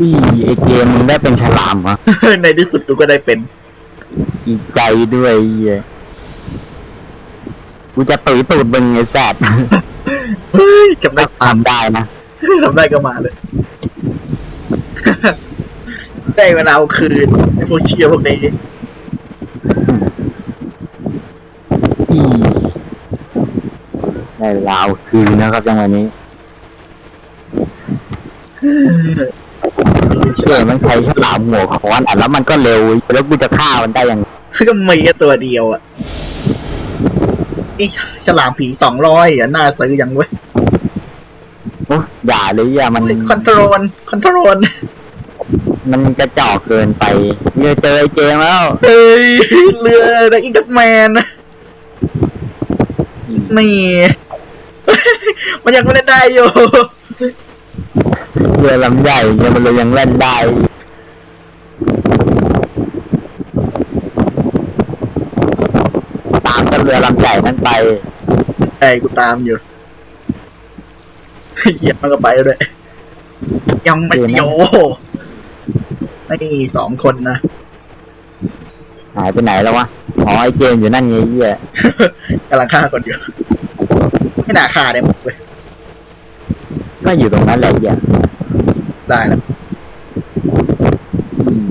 อีไอเกมมึงได้เป็นฉลามเหรอในที่สุดกูก็ได้เป็นดีใจด้วยไอ้เหี้ยกูจะตุยตูดมึงไอ้แซดเฮ้ยจำได้ตามทำได้นะทำได้ก็มาเลย ได้เวลาเอาคืนไอ้พวกเชียร์พวกนี้อีได้เวลาเอาคืนนะครับจังหวะนี้ เกมมันใช้ฉลามหัวค้อนอะแล้วมันก็เร็วแล้วกูจะฆ่ามันได้ยังไงก็มีแค่ตัวเดียวอะไอ้ฉลามผีสองร้อยอะน่าซื้อยังเว้ยโอ้อย่าเลยอะมันคอนโทรลคอนโทรลมันกระจอกเกินไปเนี่ยเจอไอ้เจมแล้วเฮ้ยเรือนะอีกัแมนนี่มันยังไม่ได้ได้อยู่ เรือลำใหญ่เนี่ยมันเลยยังเล่นได้ตามกับเรือลำใหญ่นั้นไปไอ้กูตามอยู่เหยียบมันก็ไปแล้วด้วยยังไม่โยไอ้สองคนนะหายไปไหนแล้ววะอ๋อไอเจมส์อยู่นั่นไงเหี้ยกำลังฆ่าคนอยู่ไม่น่าฆ่าได้หมดเลย ก็อยู่ตรงนั้นแหละเหี้ยได้แล้วอืม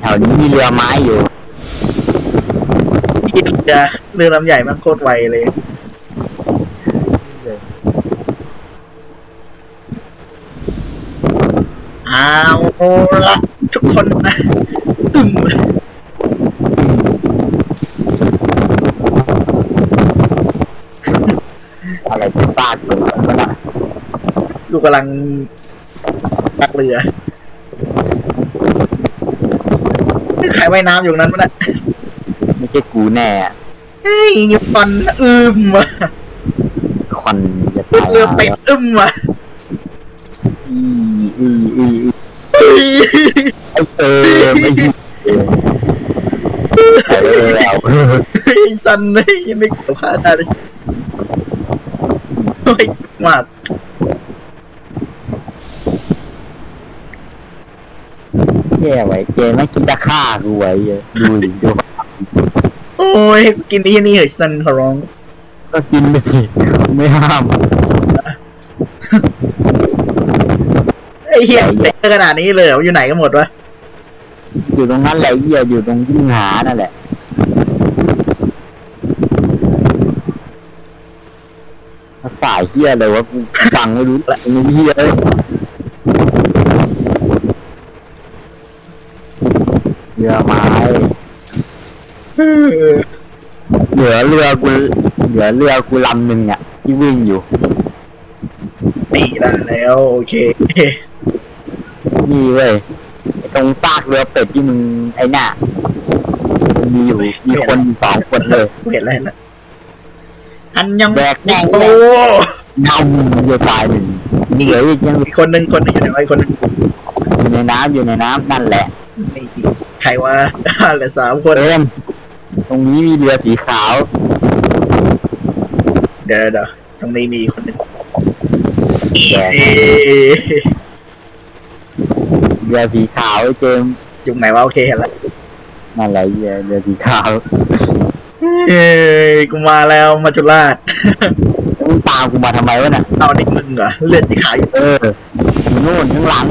แถวนี้มีเรือไม้อยู่ที่เรือเรือลำใหญ่มันโคตรไวเลย เอาละทุกคนนะ อึม อะไรจะซากอยู่ก็นะลูกกำลังตักเรือนี่ใครว่ายน้ำอยู่ตรงนั้นมั้ยนะไม่ใช่กูแน่อะเฮ้ยนิวตันอึมว่ะควันจะตายเรือหาเป็ดแล้วอึมว่ะอีอีอีอีเฮ้ยไอเออไม่ใช่ไปแล้วเฮ้ยสันเลยยังไม่เกี่ยวข้าได้เลยเฮ้ย มากแย่ไว้เจไม่คิดจะฆ่ากูไว้เหี้ยดูดิดูโอ้ยกินที่นี่เหรอสันขอร้องก็กินไปสิไม่ห้ามไอ้เหี้ยเจอขนาดนี้เลยเหรออยู่ไหนกันหมดวะอยู่ตรงนั้นแหละเหี้ยอยู่ตรงที่มึงหานั่นแหละาษาเหี้ยเลยวะกูฟังไม่รู้ละไม่เหี้ยเลยเรือไม้เออเหลือเรือกูเหลือเรือกูลำหนึ่งอะที่วิ่งอยู่นี่ได้แล้ว โอเคนี่เว้ยไอ้ตรงซากเรือเป็ดที่มึงไอ้น่ะมันมีอยู่มีคนอยู่สองคนเลย กูเห็นแล้วเห็นแล้ว อันยังแบกแม่งโอ้นำเรือตายหนึ่งเหลืออีกยังอีกคนหนึ่งคนหนึงอยู่ไหนวะอีกคนหนึงอยู่ในน้ำอยู่ในน้ำนั่นแหละนี่ใครวะเหลือสามคน เอิมตรงนี้มีเรือสีขาว เดี๋ยวเดี๋ยวตรงนี้มีคนหนึ่งแดกเอ๊ะเรือสีขาวไอ้เจมส์จุงไหนวะโอเคเห็นแล้วนั่นแหละเรือเรือสีขาว เอ้ย กูมาแล้วมาจุฬาชมึงตามกูมาทำไมวะน่ะเอาดิมึงเหรอเลือดสีขาวอยู่เอออยู่นู่นข้างหลัง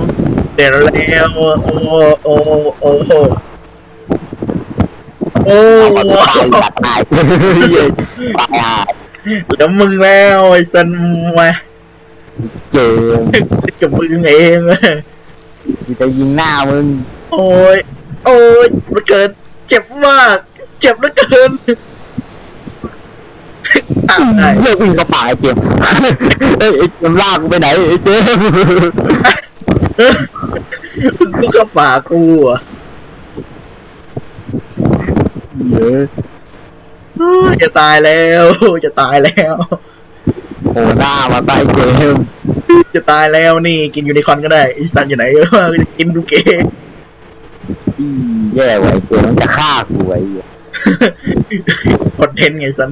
เดี๋ยวแล้วโอ้โอ้โอ้โหโอ้ตายอยากตายเฮ้ยตายห่าเดี๋ยวมึงแล้วไอ้สันมาเจมส์กับมึงเองกูจะยิงหน้ามึง โอ้ย โอ้ยมันเกิด เจ็บมาก เจ็บเหลือเกิน ตามได้เลิกวิ่งเข้าป่าไอ้เจมส์เอ้ยไอ้เจมส์ลากกูไปไหนไอ้เจมส์มึงก็ป่ากูอะเยอะจะตายแล้ว จะตายแล้ว โอ้หน้ามาใส่เจมส์จะตายแล้วนี่ กินยูนิคอร์นก็ได้ไอีสันอยู่ไหนวะกินดูเกอีแย่ไว้เจมส์มันจะฆ่ากูไว้เหี้ย คอนเทนต์ไงสัน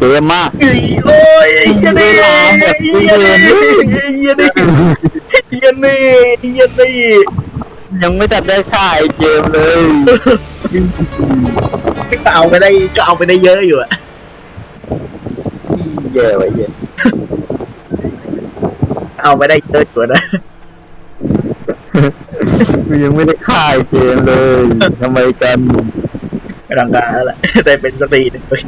เจมมากเอ้ยโอ้ยไอ้เหี้ยนี่ไอ้เหี้ยนี่ไอ้เหี้ยนี่ไอ้เหี้ยนี่ไอ้เหี้ยนี่ยังไม่ตัดได้ค่าไอ้เจมเลยก็เอาไปได้ก็เอาไปได้เยอะอยู่อะแย่ไว้เหี้ยเอาไปได้เยอะอยู่นะกูยังไม่ได้ค่าไอ้เจมเลยทำไมกันกำลังการแล้วแหละได้เป็นสตรีหนึ่งเลย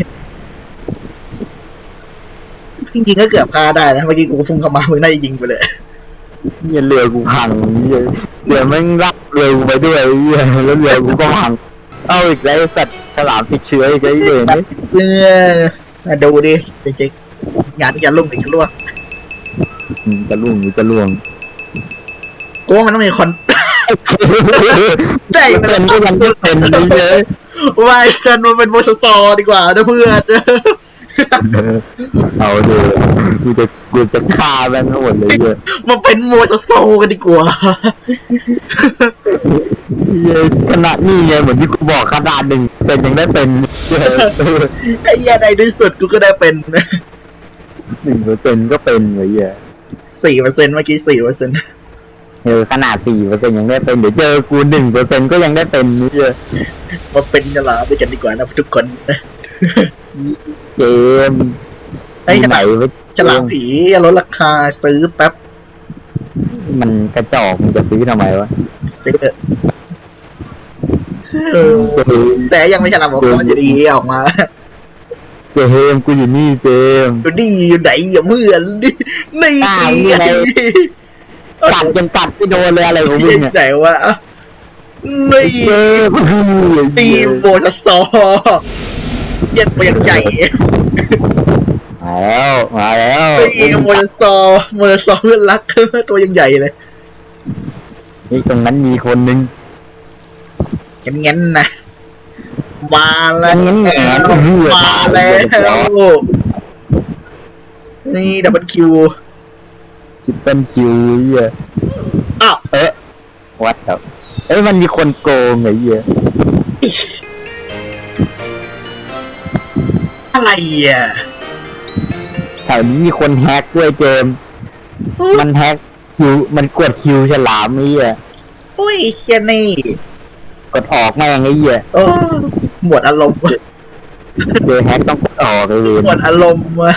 จริงๆก็เกือบฆ่าได้นะเมื่อกี้กูพุ่งเข้ามามึงน่าจะยิงไปเลยเหี้ยเรือกูพังเหี้ยเรือแม่งรับเรือกูไปด้วยไอ้เหี้ยแล้วเรือกูก็พัง เอาอีกแล้วไอ้สัตว์ฉลามติดเชื้ออีกไอ้เหี้ยนี่เออมาดูดิจริงๆงานที่จะลุ่มอีกล่วงอืมจะล่วงหรือจะล่วงกูว่ามันต้องมีคน ได้ เป็นก็ยังไม่เป็นเลย วายเซนมันเป็นโมสซอดีกว่านะเพื่อน เอาเถอะกูจะกูจะฆ่าแม่งทั้งหมดเลยเหี้ยมาเป็นโมสโซกันดีกว่าเหี้ยขนาดนี้ไงเหมือนที่กูบอกขนาดหนึ่งเซนยังได้เป็นเหี้ยไอ้เหี้ยในที่สุดกูก็ได้เป็นหนึ่งเปอร์เซ็นต์ก็เป็นไอ้เหี้ยสี่เปอร์เซ็นต์เมื่อกี้สี่เปอร์เซ็นต์เออขนาดสี่เปอร์เซ็นต์ยังได้เป็นเดี๋ยวเจอกูหนึ่งเปอร์เซ็นต์ก็ยังได้เป็นไอ้เหี้ยมาเป็นฉลามด้วยกันดีกว่านะทุกคน เกมไอ้ที่ฉไหนลามวะฉลามผีลดราคาซื้อแป๊บมันกระจอกมันจะซื้อทำไมวะซื้อเถอะเออแต่ยังไม่ฉลามบอกว่าจะดีออกมาเจมกูอยู่นี่เจมดูดีอยู่ไหนอย่าเมื่อนนี่นี่อ่าอยู่ไหน กัดยังกัดไม่โดนเลยอะไรของมึงเนี่ยไหนวะนี่เจมตีโบสซอ เย็ดไปอย่างใหญ่มาแล้วมาแล้วตีโบสซอโบสซอเพื่อนรักตัวยังใหญ่เลยนี่ตรงนั้นมีคนนึงงั้นงั้นๆนะมาแล้วงั้นๆงั้นๆมาแล้วนี่ดับเบิลคิวคิปเปิลคิวเหี้ยอ้าวเอ๊ะวัดครับเอ้ยมันมีคนโกงไอ้เหี้ยอะ ไรอะแถวนี้มีคนแฮกด้วยเจมส์มันแฮกคิวมันกดคิวฉลามไอ้เหี้ยอุ้ยเชียนี่กดออกแม่งไอ้เหี้ยโอ้หมดอารมณ์เจอแฮกต้องกดออกไอ้เวรหมดอารมณ์ว่ะ